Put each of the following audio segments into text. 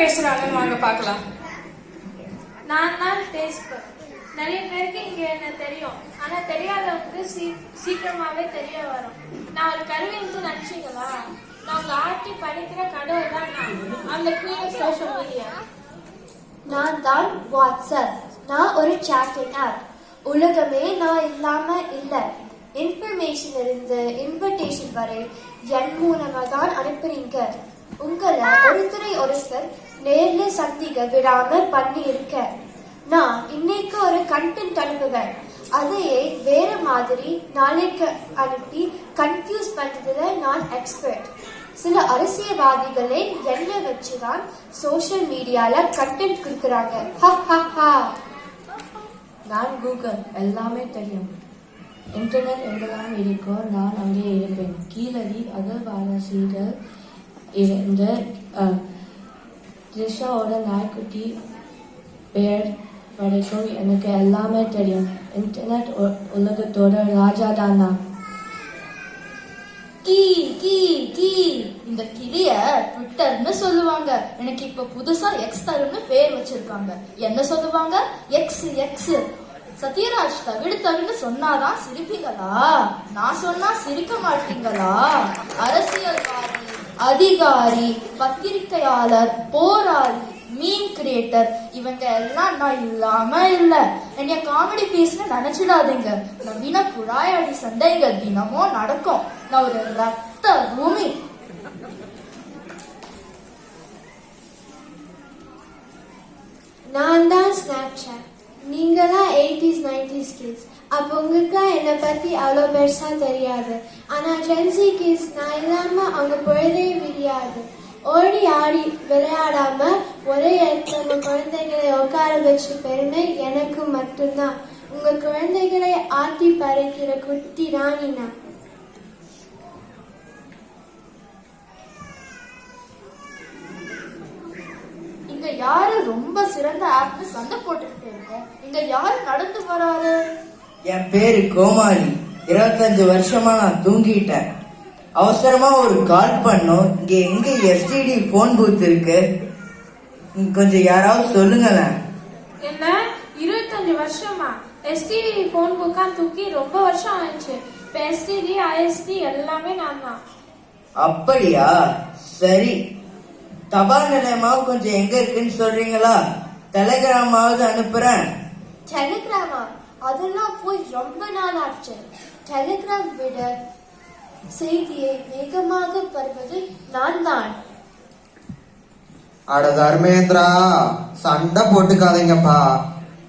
பேசுறாங்கன்னு வாங்க பார்க்கலாம். நான் தான் பேசுவேன் நிறைய பேருக்கு இங்க என்ன தெரியும். ஆனா தெரியாதவங்களுக்கு சீ- சீக்கிரமாவே தெரிய வரும். நான் ஒரு கருவின்னு நினைச்சீங்களா நான் உங்க ஆட்டி படிக்கிற கடவுள் தான் நான். அந்த குயின் சோஷியல் மீடியா நான் தான் வாட்ஸ்அப். நான் ஒரு சாட்டிங் ஆப் உலகமே நான் இல்லாம இல்ல. இன்ஃபர்மேஷன் இருந்து இன்விடேஷன் வரை என் மூலமா தான் அனுப்புறீங்க. உங்களை ஒருத்தரை ஒருத்தர் நேர்ல சந்திக்க விடாம பண்ணி இருக்க நான் இன்னைக்கு ஒரு கண்டென்ட் அனுப்புவேன் அதையே வேற மாதிரி நாளைக்கு அனுப்பி கன்ஃபியூஸ் பண்றதுல நான் எக்ஸ்பர்ட் சில அரசியல்வாதிகளே என்ன வச்சுதான் சோஷியல் மீடியால கண்டென்ட் கொடுக்குறாங்க. ஹ, நான் கூகுள் எல்லாமே தெரியும். இன்டர்நெட் எங்கெல்லாம் இருக்கோ நான் அங்கே இருப்பேன். கீழடி அகழ்வாராசிகள் இருந்த த்ரிஷாவோட நாய்க்குட்டி பேர் வரைக்கும் எனக்கு எல்லாமே தெரியும். இன்டர்நெட் உ- உலகத்தோட ராஜா தான் நான் கீ கீ கீ. இந்த கிளிய ட்விட்டர்னு சொல்லுவாங்க. எனக்கு இப்ப புதுசா எக்ஸ் தருன்னு பேர் வச்சிருக்காங்க. என்ன சொல்லுவாங்க? எக்ஸ் எக்ஸ் சத்யராஜ் தவிடு தவிடு சொன்னாதான் சிரிப்பீங்களா? நான் சொன்னா சிரிக்க மாட்டீங்களா? அரசியல்வாதி. அதிகாரி பத்திரிகையாளர் போராளி மீன் கிரியேட்டர் இவங்க எல்லாம் நான் இல்லாம இல்ல. என்னைய காமெடி பீஸ்னு நினைச்சிடாதீங்க. நவீன குழாயடி சண்டைங்க தினமும் நடக்கும். நான் ஒரு ரத்த பூமி. நான் தான் ஸ்னாப்சாட் தான் எயிட்டிஸ் நைன்டிஸ் கிட்ஸ் அப்போ உங்களுக்குலாம் என்னை பத்தி அவ்வளோ பெருசா தெரியாது. ஆனா ஜென்சி கிஸ் நான் இல்லாம அவங்க பொழுதே விரியாது ஓடி ஆடி விளையாடாம ஒரே இடத்துல நம்ம குழந்தைகளை உட்கார வச்ச பெருமை எனக்கு மட்டும்தான். உங்க குழந்தைகளை ஆட்டி பறைக்கிற குட்டி ராணினா இங்க யாரு ரொம்ப சிறந்த ஆப்னு சண்டை போட்டுக்கிட்டு இருக்கோம் இங்க யாரு நடந்து போறாரு? என் பேரு கோமாளி. இருபத்தஞ்சு வருஷமா நான் தூங்கிட்டேன். அவசரமா ஒரு கால் பண்ணோம். இங்க எங்க எஸ்டிடி போன் பூத் இருக்கு? கொஞ்சம் யாராவது சொல்லுங்களேன். என்ன? இருபத்தஞ்சு வருஷமா? எஸ்டிடி போன் புக்கா தூக்கி ரொம்ப வருஷம் ஆயிடுச்சு. இப்போ எஸ்டிடி ஐஎஸ்டி எல்லாமே நான் தான். அப்படியா? சரி. தபால் நிலையமாவது கொஞ்சம் எங்க இருக்குன்னு சொல்றீங்களா? டெலிகிராமாவது அனுப்புறேன். டெலிகிராமா அதெல்லாம் போய் ரொம்ப நாள் ஆச்சு. டெலிகிராம் விட செய்தியை வேகமாக பருவது நான் தான் அட தர்மேந்திரா சண்டை போட்டுக்காதீங்கப்பா.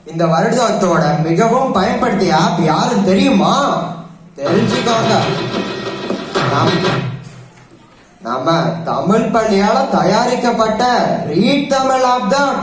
இந்த வருடத்தோட மிகவும் பயன்படுத்திய ஆப் யாரும் தெரியுமா? தெரிஞ்சுக்கோங்க. நம்ம தமிழ் பள்ளியால தயாரிக்கப்பட்ட ரீட் தமிழ் ஆப் தான்.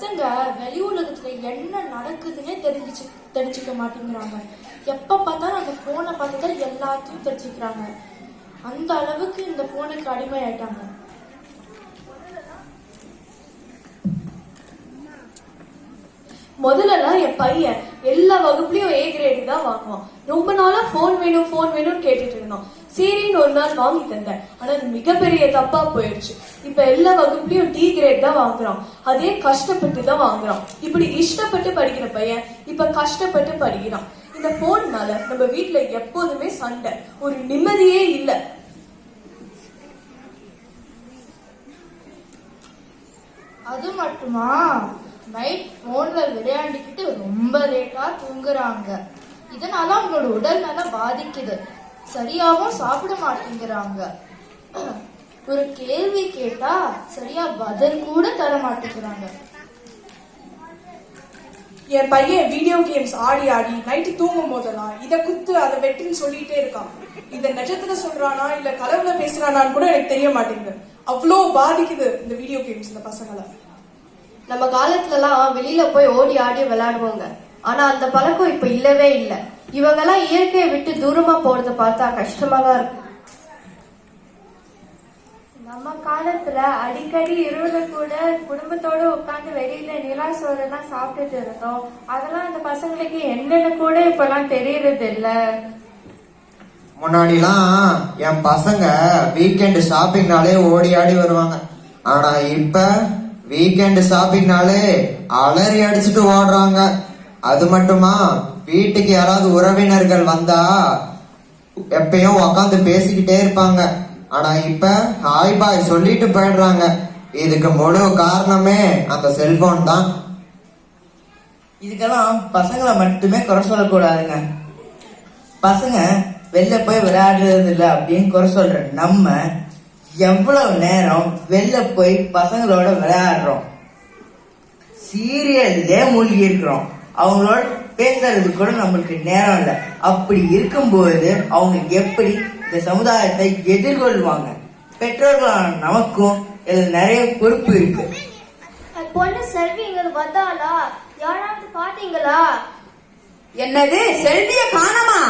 பசங்க வெளி உலகத்துல என்ன நடக்குதுன்னே தெரிஞ்சு தெரிஞ்சுக்க மாட்டேங்கிறாங்க. எப்ப பார்த்தாலும் அந்த போனை பார்த்து தான் எல்லாத்தையும் தெரிஞ்சுக்கிறாங்க. அந்த அளவுக்கு இந்த போனுக்கு அடிமை ஆயிட்டாங்க முதல்லலாம் என் பையன் எல்லா வகுப்புலயும் ஏ கிரேடு தான் வாங்குவான். ரொம்ப நாளா ஃபோன் வேணும் ஃபோன் வேணும்னு கேட்டுட்டு இருந்தோம் சரின்னு ஒரு நாள் வாங்கி தந்தேன். ஆனா அது மிகப்பெரிய தப்பா போயிடுச்சு. இப்ப எல்லா வகுப்புலயும் டி கிரேட் தான் வாங்குறான். அதே கஷ்டப்பட்டு தான் வாங்குறான். இப்படி இஷ்டப்பட்டு படிக்கிற பையன் இப்ப கஷ்டப்பட்டு படிக்கிறான். இந்த போன்னால நம்ம வீட்டுல எப்போதுமே சண்டை. ஒரு நிம்மதியே இல்லை. அது மட்டுமா? நைட் போன்ல விளையாண்டுக்கிட்டு ரொம்ப லேட்டா தூங்குறாங்க. இதனால அவங்களோட உடல் நலம் பாதிக்குது. சரியாவும் சாப்பிட மாட்டேங்கிறாங்க. ஒரு கேள்வி கேட்டா சரியா பதில் கூட தர மாட்டேங்கிறாங்க. என் பையன் வீடியோ கேம்ஸ் ஆடி ஆடி நைட்டு தூங்கும் போதெல்லாம் இதை குத்து அதை வெட்டுன்னு சொல்லிட்டே இருக்கான். இதை நிஜத்துல சொல்றானா இல்ல கலவுல பேசுறானான்னு கூட எனக்கு தெரிய மாட்டேங்குது. அவ்வளோ பாதிக்குது இந்த வீடியோ கேம்ஸ் இந்த பசங்களை. நம்ம காலத்துலலாம் வெளியில போய் ஓடி ஆடி விளையாடுவாங்க. ஆனா அந்த பழக்கம் இப்ப இல்லவே இல்ல. இவங்கெல்லாம் இயற்கையை விட்டு தூரமா போறத பார்த்தா கஷ்டமா தான் இருக்கு. நம்ம காலத்துல அடிக்கடி இரவுல கூட குடும்பத்தோட உட்கார்ந்து வெளியில நிலா சோறெல்லாம் சாப்பிட்டுட்டு இருந்தோம். அதெல்லாம் அந்த பசங்களுக்கு என்னன்னு கூட இப்பெல்லாம் தெரியறது இல்ல முன்னாடிலாம் என் பசங்க வீக்கெண்ட் ஷாப்பிங்னாலே ஓடி ஆடி வருவாங்க. ஆனா இப்ப வீக்கெண்ட் ஷாப்பிங்னாலே அலறி அடிச்சுட்டு ஓடுறாங்க. அது மட்டுமா? வீட்டுக்கு யாராவது உறவினர்கள் வந்தா எப்பயும் உக்காந்து பேசிக்கிட்டே இருப்பாங்க. ஆனா இப்ப ஹாய் பாய் சொல்லிட்டு போயிடுறாங்க. இதுக்கு முழு காரணமே அந்த செல்போன் தான். இதுக்கெல்லாம் பசங்களை மட்டுமே குறை சொல்லக்கூடாதுங்க. பசங்க வெளில போய் விளையாடுறது இல்லை அப்படின்னு குறை சொல்ற நம்ம எவ்வளவு நேரம் வெளில போய் பசங்களோட விளையாடுறோம்? சீரியல்லே மூழ்கி இருக்கிறோம் அவங்களோட பேசுறதுக்கு கூட நம்மளுக்கு நேரம் இல்லை. அப்படி இருக்கும்போது அவங்க எப்படி இந்த சமுதாயத்தை எதிர்கொள்வாங்க? பெற்றோர்களான நமக்கும் இதுல நிறைய பொறுப்பு இருக்கு. பொண்ணு செல்வி இங்க வந்தாளா? யாராவது பாத்தீங்களா? என்னது? செல்விய காணமா?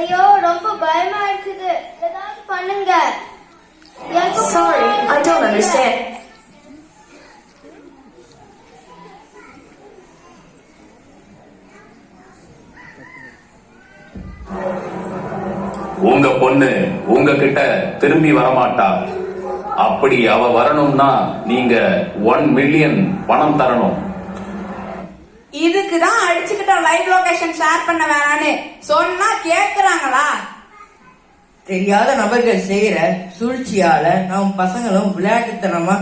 ஐயோ ரொம்ப பயமா இருக்குது. ஏதாவது பண்ணுங்க. Sorry, I don't understand. உங்க பொண்ணு உங்ககிட்ட திரும்பி வரமாட்டா. அப்படி அவ வரணும்னா நீங்க ஒன் மில்லியன் பணம் தரணும். இதுக்கு தான் அடிச்சுக்கிட்ட லைவ் லொகேஷன் ஷேர் பண்ண வேணான்னு சொன்னா கேக்குறாங்களா? தெரியாத நபர்கள் செய்யற சூழ்ச்சியால நம்ம பசங்களும் விளையாட்டுத்தனமா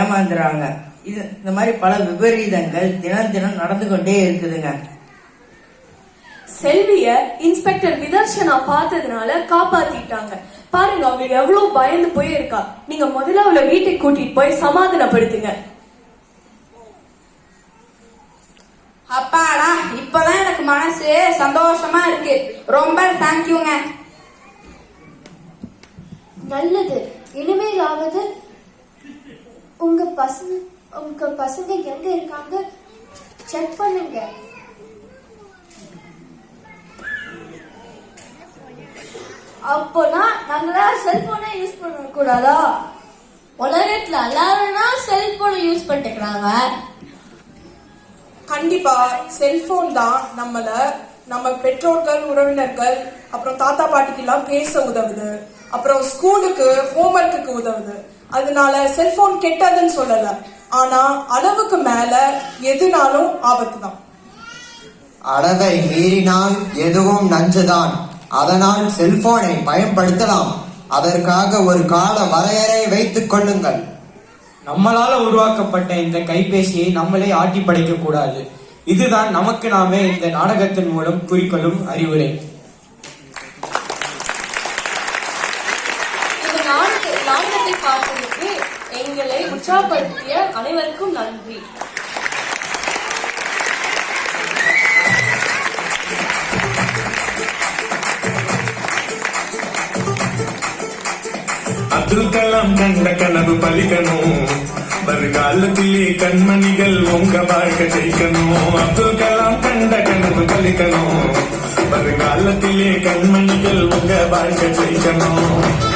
ஏமாந்துறாங்க. இது இந்த மாதிரி பல விபரீதங்கள் தினம் தினம் நடந்து கொண்டே இருக்குதுங்க. செல்விய இன்ஸ்பெக்டர் விதர்ஷனா பார்த்ததுனால காப்பாத்திட்டாங்க. பாருங்க அவ எவ்வளவு பயந்து போய் இருக்கா நீங்க முதல்ல அவளை வீட்டுக்கு கூட்டிட்டு போய் சமாதானப்படுத்துங்க. அப்பாடா இப்பதான் எனக்கு மனசு சந்தோஷமா இருக்கு. ரொம்ப தேங்க்யூங்க நல்லது. இனிமேலாவது உங்க பசங்க உங்க பசங்க எங்க இருக்காங்க செக் பண்ணுங்க. அப்போனா நாங்களா செல்போனை யூஸ் பண்ண கூடாதா உலகத்துல எல்லாரும் செல்போனை யூஸ் பண்ணிக்கிறாங்க கண்டிப்பா செல்போன் தான் நம்மள நம்ம பெற்றோர்கள் உறவினர்கள் அப்புறம் தாத்தா பாட்டிக்கு எல்லாம் பேச உதவுது. அப்புறம் ஸ்கூலுக்கு ஹோம்ஒர்க்குக்கு உதவுது. அதனால செல்போன் கெட்டதுன்னு சொல்லல. ஆனா அளவுக்கு மேல எதுனாலும் ஆபத்து தான் அளவை மீறினால் எதுவும் நஞ்சுதான். அதனால் செல்போனை பயன்படுத்தலாம். அதற்காக ஒரு கால வரையறை வைத்துக் கொள்ளுங்கள். நம்மளால உருவாக்கப்பட்ட இந்த கைபேசியை நம்மளே ஆட்டி படைக்க கூடாது இதுதான் நமக்கு நாமே இந்த நாடகத்தின் மூலம் குறிக்கொள்ளும் அறிவுரை. நாடகத்தை பார்த்ததற்கு எங்களை உற்சாகப்படுத்திய அனைவருக்கும் நன்றி. அப்துல் கலாம் கண்ட கனவு பலிக்கணும். வருங்காலத்திலே கண்மணிகள் உங்க வாழ்க்கை ஜெயிக்கணும். அப்துல் கலாம் கண்ட கனவு பலிக்கணும். வருங்காலத்திலே கண்மணிகள் உங்க வாழ்க்கை ஜெயிக்கணும்.